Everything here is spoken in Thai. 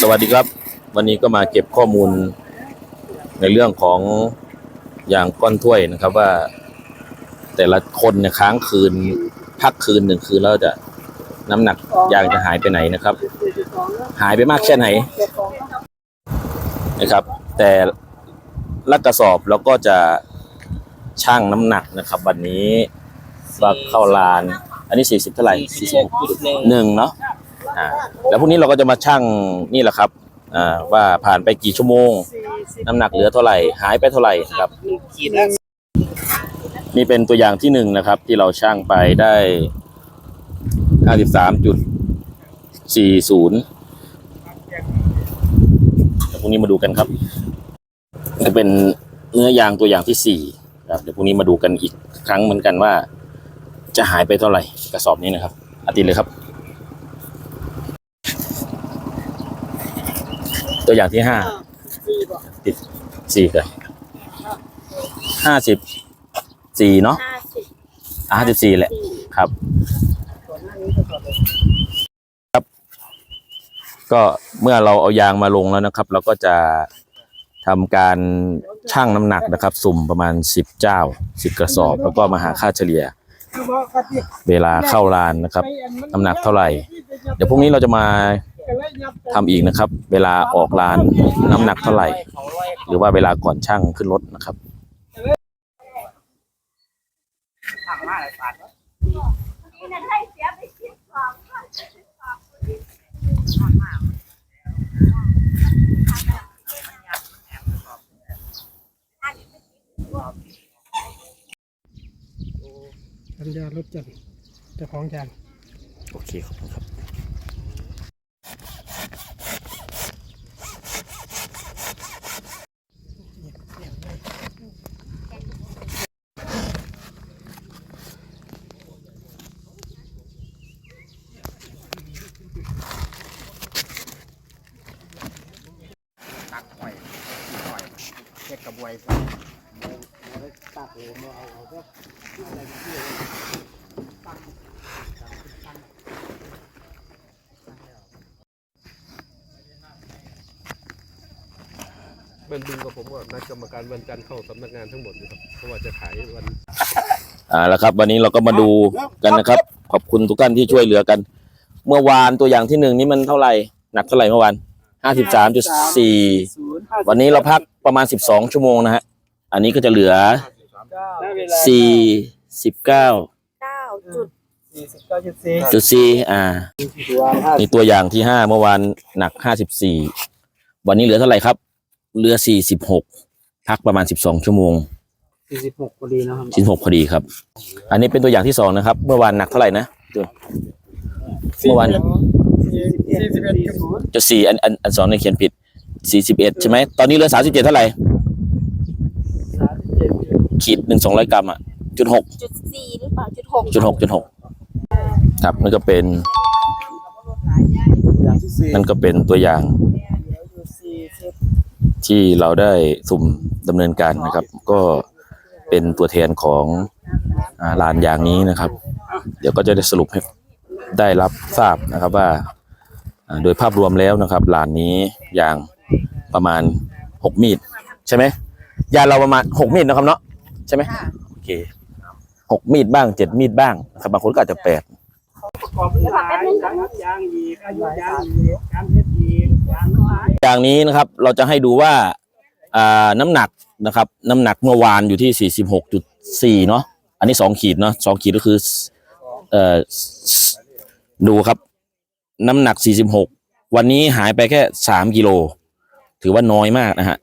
สวัสดีครับ วันนี้ก็มาเก็บข้อมูลในเรื่องของยางก้อนถ้วยนะครับว่า แต่ละคนเนี่ยค้างคืน พักคืนหนึ่งคืนแล้วจะน้ำหนักยางจะหายไปไหนนะครับ หายไปมากแค่ไหนนะครับ แต่ละกระสอบเราก็จะชั่งน้ำหนักนะครับ วันนี้ว่าเข้าลาน อันนี้สี่สิบเท่าไหร่สี่สิบหนึ่งเนาะ อ่าแล้วพรุ่งนี้เราก็จะมาชั่งนี่แหละครับอ่าว่าผ่านไปกี่ชั่วโมง น้ำหนักเหลือเท่าไหร่ หายไปเท่าไหร่ครับ ขีดละนี่เป็นตัวอย่างที่หนึ่งนะครับ ที่เราช่างไปได้ห้าสิบสามจุดสี่ศูนย์เดี๋ยวพรุ่งนี้มาดูกันครับจะเป็นเนื้อยางตัวอย่างที่สี่ครับเดี๋ยวพรุ่งนี้มาดูกันอีกครั้งเหมือนกันว่า จะหายไปเท่าไหร่กระสอบนี้นะครับอาทิตย์เลยครับ ตัวอย่างที่ห้าติดสี่กันห้าสิบสี่เนาะห้าสิบอ่าห้าสิบสี่แหละครับ ครับ ก็เมื่อเราเอายางมาลงแล้วนะครับ เราก็จะทำการชั่งน้ำหนักนะครับ สุ่มประมาณสิบเจ้าสิบกระสอบ แล้วก็มาหาค่าเฉลี่ย เวลาเข้าลานนะครับ น้ำหนักเท่าไหร่ เดี๋ยวพรุ่งนี้เราจะมา ทำอีกนะครับ เวลาออกลานน้ำหนักเท่าไหร่ หรือว่าเวลาก่อนช่างขึ้นรถนะครับสัญญารถจันเจ้าของยางโอเคขอบคุณครับ ตักหอยหอยเช็ดกระบวยตักโหมเอาเอาก็เบนดุงกับผมว่านัดกรรมการวันจันทร์เข้าสำนักงานทั้งหมดนะครับเพราะว่าจะขายวันอ่าแล้วครับ วันนี้เราก็มาดูกันนะครับ ขอบคุณทุกท่านที่ช่วยเหลือกัน เมื่อวานตัวอย่างที่หนึ่งนี่มันเท่าไหร่หนักเท่าไหร่เมื่อวาน ห้าสิบสามจุดสี่วันนี้เราพักประมาณสิบสองชั่วโมงนะฮะ อันนี้ก็จะเหลือสี่สิบเก้าเก้าจุดสี่สิบเก้าจุดสี่จุดสี่อ่าตัวห้านี่ตัวอย่างที่ห้าเมื่อวานหนักห้าสิบสี่วันนี้เหลือเท่าไหร่ครับ เหลือสี่สิบหกพักประมาณสิบสองชั่วโมงสี่สิบหกพอดีนะครับสิบหกพอดีครับ อันนี้เป็นตัวอย่างที่สองนะครับ เมื่อวานหนักเท่าไหร่นะตัวเมื่อวาน สี่สิบเอ็ดจุดศูนย์จุดสี่อันอันอันสองเนี่ยเขียนผิดสี่สิบเอ็ดใช่ไหมตอนนี้เหลือสามสิบเจ็ดเท่าไหร่สามสิบเจ็ดจุดขีดหนึ่งสองร้อยกรัมอะจุดหกจุดสี่หรือเปล่าจุดหกจุดหกจุดหกครับนั่นก็เป็นอย่างที่สี่นั่นก็เป็นตัวอย่างสี่สิบที่เราได้สุ่มดำเนินการนะครับ ก็เป็นตัวแทนของอ่าลานยางนี้นะครับ เดี๋ยวก็จะได้สรุปให้ได้รับทราบนะครับว่าอ่า โดยภาพรวมแล้วนะครับลานนี้ยางประมาณหกมีดใช่ไหมยางเราประมาณหกมีดนะครับเนาะใช่ไหมโอเคหกมีดบ้างเจ็ดมีดบ้างนะครับบางคนก็อาจจะแปดประกอบด้วยหลายทั้งยางอีกอายุยางอีกการเพชรอีกยางน้ำลายอย่างนี้นะครับเราจะให้ดูว่าอ่าน้ำหนักนะครับ น้ำหนักเมื่อวานอยู่ที่46.4เนาะอันนี้2ขีดเนาะ2ขีดก็คือเอ่อดูครับ น้ำหนัก 46 วันนี้หายไปแค่ 3 กิโล ถือว่าน้อยมากนะฮะ